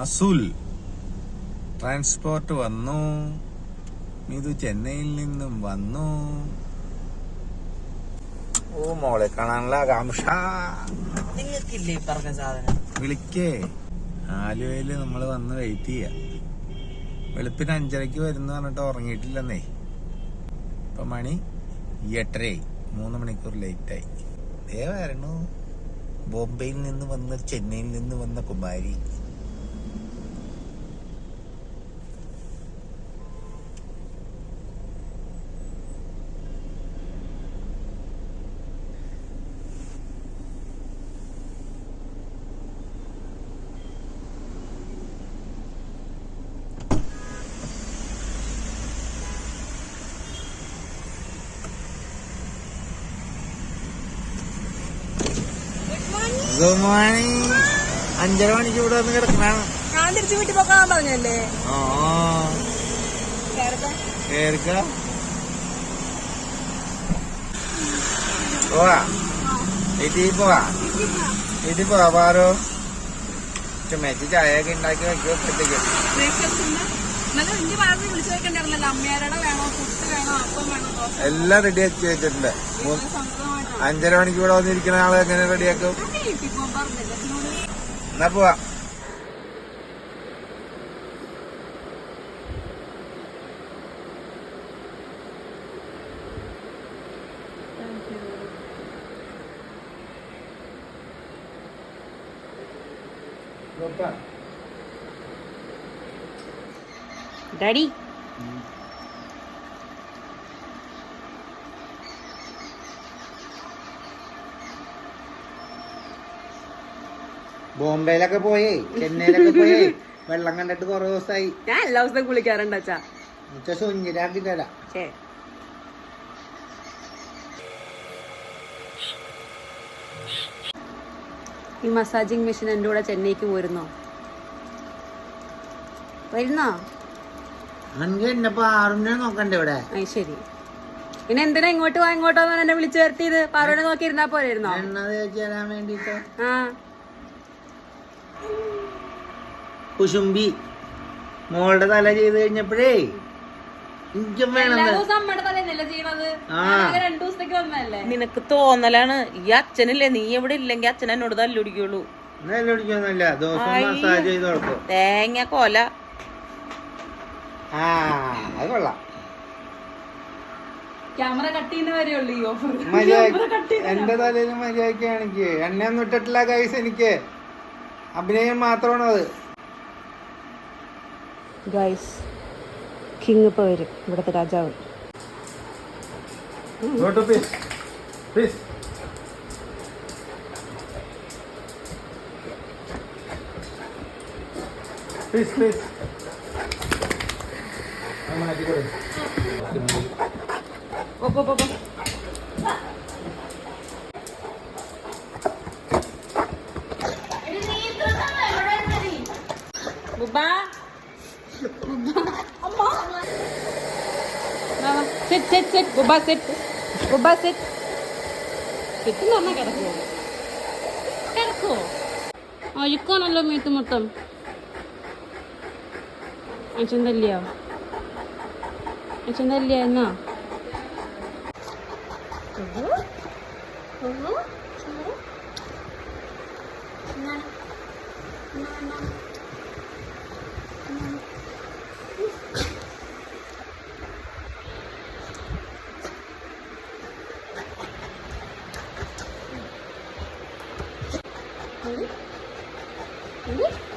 അസുൽ. Transport വന്നു. ഇത് ചെന്നൈയിൽ നിന്നും വന്നു. ഓ മോളെ കാണാനുള്ള ആകാംക്ഷ. നിങ്ങൾക്കില്ലേ പറഞ്ഞ സാധനം? വിളിക്കേ. ആലുവയിൽ നമ്മൾ വന്ന് വെയിറ്റ് ചെയ്യാം. വെളുപ്പിന് അഞ്ചരക്ക് വരുന്ന പറഞ്ഞിട്ട് ഉറങ്ങിയിട്ടില്ലെന്നേ. ഇപ്പൊ മണി എട്ടരയായി. മൂന്ന് മണിക്കൂർ ലേറ്റായി ദേ വരണു. ബോംബെയിൽ നിന്ന് വന്ന ചെന്നൈയിൽ നിന്ന് വന്ന കുമാരി. ഗുഡ് മോർണിംഗ് അഞ്ചര മണിക്ക് ഇവിടെ വന്ന് കിടക്കണാണ്. ഞാൻ തിരിച്ചു വീട്ടിൽ പോക്കാൻ പറഞ്ഞല്ലേ? ആ കേറിക്ക. പോവാ. വീട്ടിൽ പോവാ. വീട്ടിൽ പോവാ പാറോ. ചുമച്ച് ചായയൊക്കെ ഉണ്ടാക്കി വെക്കോ ദോശ എല്ലാം റെഡി ആക്കി വെച്ചിട്ടുണ്ട്. അഞ്ചര മണിക്ക് ഇവിടെ വന്നിരിക്കുന്ന ആളെ എങ്ങനെ റെഡിയാക്കും? എന്നാ പോവാ. ഡാഡി. ബോംബെയിലൊക്കെ പോയേ ചെന്നൈയിലൊക്കെ പോയേ. വെള്ളം കണ്ടിട്ട് കുറെ ദിവസമായി ഞാൻ എല്ലാ ദിവസവും കുളിക്കാറുണ്ട് അച്ഛാ. തരാം ഈ മസാജിങ് മെഷീൻ എന്റെ കൂടെ ചെന്നൈക്ക് പോരുന്നോ വരുന്നോ? നോക്കണ്ടേ ഇവിടെ? ശരി. പിന്നെ എന്തിനാ ഇങ്ങോട്ട് വാ ഇങ്ങോട്ടോ എന്ന് വിളിച്ചു വരുത്തിയത്? പാറോനെ നോക്കി ഇരുന്നാ പോരായിരുന്നോ? എണ്ണ തേച്ച് തരാൻ വേണ്ടിട്ട് ആ. കുശുംബി മോളുടെ തല ചെയ്ത് കഴിഞ്ഞപ്പോഴേ എനിക്കും വേണം നിനക്ക് തോന്നലാണ് ഈ അച്ഛനില്ലേ നീ എവിടെ ഇല്ലെങ്കിൽ അച്ഛൻ എന്നോട് തല്ലുടിക്കുള്ളൂ. തേങ്ങ കൊല. ആ അത് കൊള്ളാം. ക്യാമറ കട്ട് ചെയ്യുന്ന വരെ ഉള്ളു ഈ ഓഫർ മര്യാദ എന്റെ തലയിൽ മര്യാദയ്ക്ക് എനിക്ക് എണ്ണയൊന്നും ഇട്ടിട്ടില്ല കൈസ് എനിക്ക്. അഭിനയം മാത്രമാണ് അത് ഗൈസ് കിങ് ഇപ്പൊ വരും ഇവിടുത്തെ രാജാവ്. বাবা বাবা সেট সেট সেট, বাবা সেট বাবা সেট। সেট না না কারও কারও ওই কোন হলো মেয়ে তোমার তো। আচ্ছা লিয়াও আচ্ছা লিয়া না না না। എന്നാ Ready?